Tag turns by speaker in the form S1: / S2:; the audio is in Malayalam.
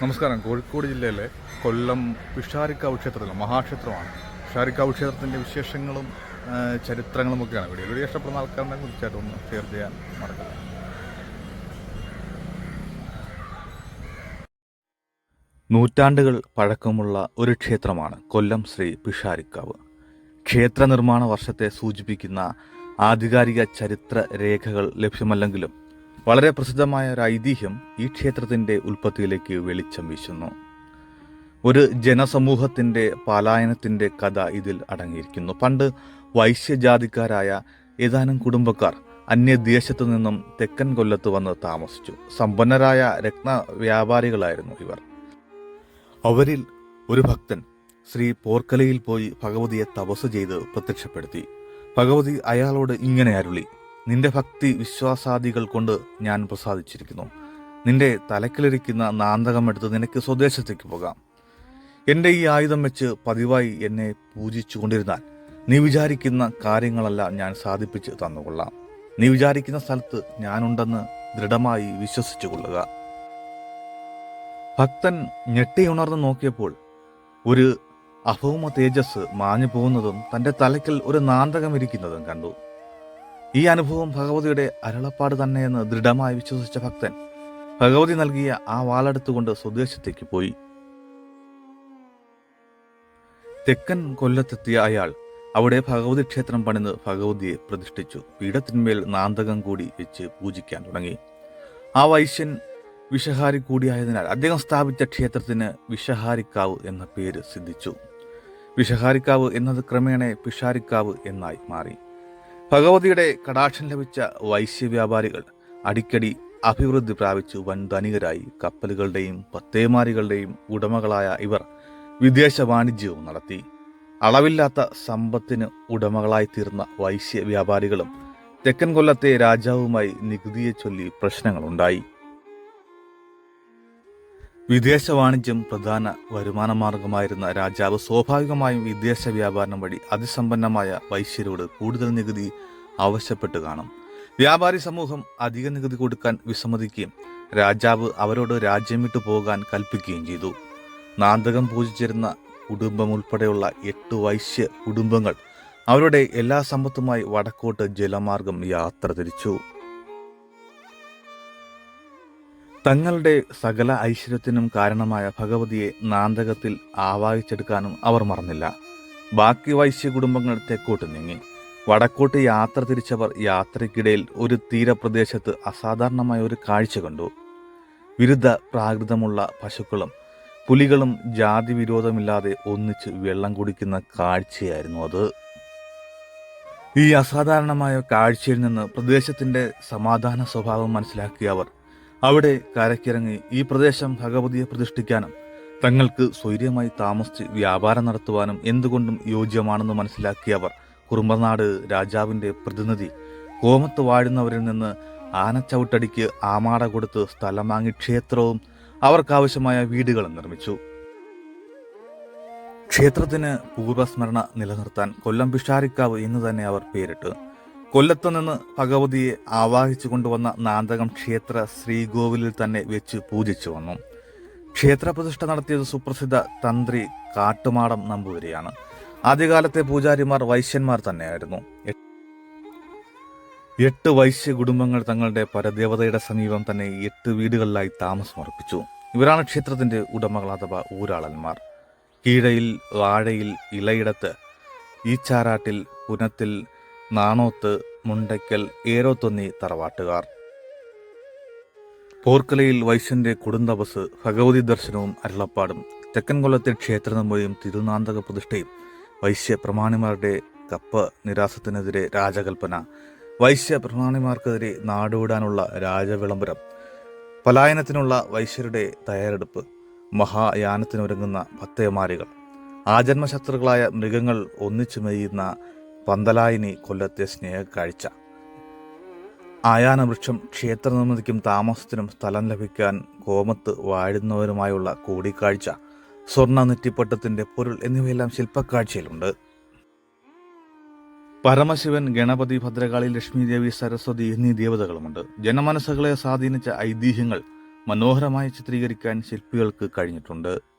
S1: നമസ്കാരം. കോഴിക്കോട് ജില്ലയിലെ കൊല്ലം പിഷാരിക്കാവ് ക്ഷേത്രത്തിലെ മഹാക്ഷേത്രമാണ് പിഷാരിക്കാവ് ക്ഷേത്രത്തിന്റെ വിശേഷങ്ങളും ചരിത്രങ്ങളും ഒക്കെയാണ് വീഡിയോ വീഡിയോ ഇഷ്ടപ്പെടുന്ന ആൾക്കാരുടെ കുറിച്ചായിട്ട് ഒന്ന് ഷെയർ ചെയ്യാൻ മറക്കരുത്. നൂറ്റാണ്ടുകൾ പഴക്കമുള്ള ഒരു ക്ഷേത്രമാണ് കൊല്ലം ശ്രീ പിഷാരിക്കാവ്. ക്ഷേത്ര നിർമ്മാണ വർഷത്തെ സൂചിപ്പിക്കുന്ന ആധികാരിക ചരിത്ര രേഖകൾ ലഭ്യമല്ലെങ്കിലും വളരെ പ്രസിദ്ധമായ ഒരു ഐതിഹ്യം ഈ ക്ഷേത്രത്തിന്റെ ഉൽപ്പത്തിയിലേക്ക് വെളിച്ചം വീശുന്നു. ഒരു ജനസമൂഹത്തിന്റെ പലായനത്തിന്റെ കഥ ഇതിൽ അടങ്ങിയിരിക്കുന്നു. പണ്ട് വൈശ്യജാതിക്കാരായ ഏതാനും കുടുംബക്കാർ അന്യദേശത്തു നിന്നും തെക്കൻ കൊല്ലത്ത് വന്ന് താമസിച്ചു. സമ്പന്നരായ രത്ന വ്യാപാരികളായിരുന്നു ഇവർ. അവരിൽ ഒരു ഭക്തൻ ശ്രീ പോർക്കലയിൽ പോയി ഭഗവതിയെ തപസ് ചെയ്ത് പ്രത്യക്ഷപ്പെടുത്തി. ഭഗവതി അയാളോട് ഇങ്ങനെ അരുളി നിന്റെ ഭക്തി വിശ്വാസാദികൾ കൊണ്ട് ഞാൻ പ്രസാദിച്ചിരിക്കുന്നു. നിന്റെ തലക്കിലിരിക്കുന്ന നാന്തകമെടുത്ത് നിനക്ക് സ്വദേശത്തേക്ക് പോകാം. എന്റെ ഈ ആയുധം വെച്ച് പതിവായി എന്നെ പൂജിച്ചു കൊണ്ടിരുന്നാൽ നീ വിചാരിക്കുന്ന കാര്യങ്ങളല്ല ഞാൻ സാധിപ്പിച്ച് തന്നുകൊള്ളാം. നീ വിചാരിക്കുന്ന സ്ഥലത്ത് ഞാനുണ്ടെന്ന് ദൃഢമായി വിശ്വസിച്ചു കൊള്ളുക. ഭക്തൻ ഞെട്ടിയുണർന്ന് നോക്കിയപ്പോൾ ഒരു അഭൗമ തേജസ് മാഞ്ഞു പോകുന്നതും തന്റെ തലയ്ക്കൽ ഒരു നാന്തകം ഇരിക്കുന്നതും കണ്ടു. ഈ അനുഭവം ഭഗവതിയുടെ അരുളപ്പാട് തന്നെയെന്ന് ദൃഢമായി വിശ്വസിച്ച ഭക്തൻ ഭഗവതി നൽകിയ ആ വാളെടുത്തുകൊണ്ട് സ്വദേശത്തേക്ക് പോയി. തെക്കൻ കൊല്ലത്തെത്തിയ അയാൾ അവിടെ ഭഗവതി ക്ഷേത്രം പണിന്ന് ഭഗവതിയെ പ്രതിഷ്ഠിച്ചു. പീഠത്തിന്മേൽ നാന്തകം കൂടി വെച്ച് പൂജിക്കാൻ തുടങ്ങി. ആ വൈശ്യൻ വിഷഹാരി കൂടിയായതിനാൽ അദ്ദേഹം സ്ഥാപിച്ച ക്ഷേത്രത്തിന് വിഷഹാരിക്കാവ് എന്ന പേര് സിദ്ധിച്ചു. വിഷഹാരിക്കാവ് എന്നത് ക്രമേണ പിഷാരിക്കാവ് എന്നായി മാറി. ഭഗവതിയുടെ കടാക്ഷം ലഭിച്ച വൈശ്യ വ്യാപാരികൾ അടിക്കടി അഭിവൃദ്ധി പ്രാപിച്ചു വൻ ധനികരായി കപ്പലുകളുടെയും പത്തേമാരികളുടെയും ഉടമകളായ ഇവർ വിദേശ വാണിജ്യവും നടത്തി. അളവില്ലാത്ത സമ്പത്തിന് ഉടമകളായി തീർന്ന വൈശ്യ വ്യാപാരികളും തെക്കൻ കൊല്ലത്തെ രാജാവുമായി നികുതിയെ ചൊല്ലി പ്രശ്നങ്ങളുണ്ടായി. വിദേശ വാണിജ്യം പ്രധാന വരുമാന മാർഗമായിരുന്ന രാജാവ് സ്വാഭാവികമായും വിദേശ വ്യാപാരം വഴി അതിസമ്പന്നമായ വൈശ്യരോട് കൂടുതൽ നികുതി ആവശ്യപ്പെട്ട് കാണും. വ്യാപാരി സമൂഹം അധിക നികുതി കൊടുക്കാൻ വിസമ്മതിക്കുകയും രാജാവ് അവരോട് രാജ്യം വിട്ടു പോകാൻ കൽപ്പിക്കുകയും ചെയ്തു. നാന്തകം പൂജിച്ചിരുന്ന കുടുംബം ഉൾപ്പെടെയുള്ള എട്ട് വൈശ്യ കുടുംബങ്ങൾ അവരുടെ എല്ലാ സമ്പത്തുമായി വടക്കോട്ട് ജലമാർഗം യാത്ര തിരിച്ചു. തങ്ങളുടെ സകല ഐശ്വര്യത്തിനും കാരണമായ ഭഗവതിയെ നാന്തകത്തിൽ ആവാഹിച്ചെടുക്കാനും അവർ മറന്നില്ല. ബാക്കി വൈശ്യ കുടുംബങ്ങൾ തെക്കോട്ട് നീങ്ങി. വടക്കോട്ട് യാത്ര തിരിച്ചവർ യാത്രയ്ക്കിടയിൽ ഒരു തീരപ്രദേശത്ത് അസാധാരണമായ ഒരു കാഴ്ച കണ്ടു. വിരുദ്ധ പ്രാകൃതമുള്ള പശുക്കളും പുലികളും ജാതി വിരോധമില്ലാതെ ഒന്നിച്ച് വെള്ളം കുടിക്കുന്ന കാഴ്ചയായിരുന്നു അത്. ഈ അസാധാരണമായ കാഴ്ചയിൽ നിന്ന് പ്രദേശത്തിന്റെ സമാധാന സ്വഭാവം മനസ്സിലാക്കിയ അവർ അവിടെ കരക്കിറങ്ങി ഈ പ്രദേശം ഭഗവതിയെ പ്രതിഷ്ഠിക്കാനും തങ്ങൾക്ക് സ്വൈര്യമായി താമസിച്ച് വ്യാപാരം നടത്തുവാനും എന്തുകൊണ്ടും യോജ്യമാണെന്ന് മനസ്സിലാക്കിയവർ കുറുമ്പനാട് രാജാവിന്റെ പ്രതിനിധി. കോമത്ത് വാഴുന്നവരിൽ നിന്ന് ആനച്ചവിട്ടടിക്ക് ആമാട കൊടുത്ത് സ്ഥലം വാങ്ങി ക്ഷേത്രവും അവർക്കാവശ്യമായ വീടുകളും നിർമ്മിച്ചു. ക്ഷേത്രത്തിന് പൂർവസ്മരണ നിലനിർത്താൻ കൊല്ലം പിഷാരിക്കാവ് എന്ന് തന്നെ അവർ പേരിട്ടു. കൊല്ലത്ത് നിന്ന് ഭഗവതിയെ ആവാഹിച്ചു കൊണ്ടുവന്ന നാന്തകം ക്ഷേത്ര ശ്രീകോവിലിൽ തന്നെ വെച്ച് പൂജിച്ചു വന്നു. ക്ഷേത്ര പ്രതിഷ്ഠ നടത്തിയത് സുപ്രസിദ്ധ തന്ത്രി കാട്ടുമാടം നമ്പൂതിരിയാണ്. ആദ്യകാലത്തെ പൂജാരിമാർ വൈശ്യന്മാർ തന്നെയായിരുന്നു. എട്ട് വൈശ്യ കുടുംബങ്ങൾ തങ്ങളുടെ പരദേവതയുടെ സമീപം തന്നെ എട്ട് വീടുകളിലായി താമസമർപ്പിച്ചു. ഇവരാണ് ക്ഷേത്രത്തിന്റെ ഉടമകൾ അഥവാ ഊരാളന്മാർ. കീഴയിൽ വാഴയിൽ ഇളയിടത്ത് ഈച്ചാറാട്ടിൽ പുനത്തിൽ നാണോത്ത് മുണ്ടയ്ക്കൽ ഏരോത്തൊന്നി തറവാട്ടുകാർ. പോർക്കലയിൽ വൈശ്യന്റെ കുടുംബസ് ഭഗവതി ദർശനവും അരുളപ്പാടും തെക്കൻകൊല്ലത്തെ കൊല്ലത്തെ ക്ഷേത്രനിർമ്മയും തിരുനാന്തക പ്രതിഷ്ഠയും വൈശ്യ പ്രമാണിമാരുടെ കപ്പ നിരാസത്തിനെതിരെ രാജകൽപ്പന വൈശ്യ പ്രമാണിമാർക്കെതിരെ നാടുവിടാനുള്ള രാജവിളംബരം പലായനത്തിനുള്ള വൈശ്യരുടെ തയ്യാറെടുപ്പ് മഹായാനത്തിനൊരുങ്ങുന്ന ഭക്തയമാരികൾ ആജന്മശത്രുക്കളായ മൃഗങ്ങൾ ഒന്നിച്ചു മെയ്യുന്ന പന്തലായിനി കൊല്ലത്തെ സ്നേഹക്കാഴ്ച. ആയാന വൃക്ഷം ക്ഷേത്ര നിർമ്മിതിക്കും താമസത്തിനും സ്ഥലം ലഭിക്കാൻ കോമത്ത് വാഴുന്നവരുമായുള്ള കൂടിക്കാഴ്ച സ്വർണ നെറ്റിപ്പട്ടത്തിന്റെ പൊരുൾ എന്നിവയെല്ലാം ശില്പക്കാഴ്ചയിലുണ്ട്. പരമശിവൻ ഗണപതി ഭദ്രകാളി ലക്ഷ്മി ദേവി സരസ്വതി എന്നീ ദേവതകളുമുണ്ട്. ജനമനസ്സുകളെ സ്വാധീനിച്ച ഐതിഹ്യങ്ങൾ മനോഹരമായി ചിത്രീകരിക്കാൻ ശില്പികൾക്ക് കഴിഞ്ഞിട്ടുണ്ട്.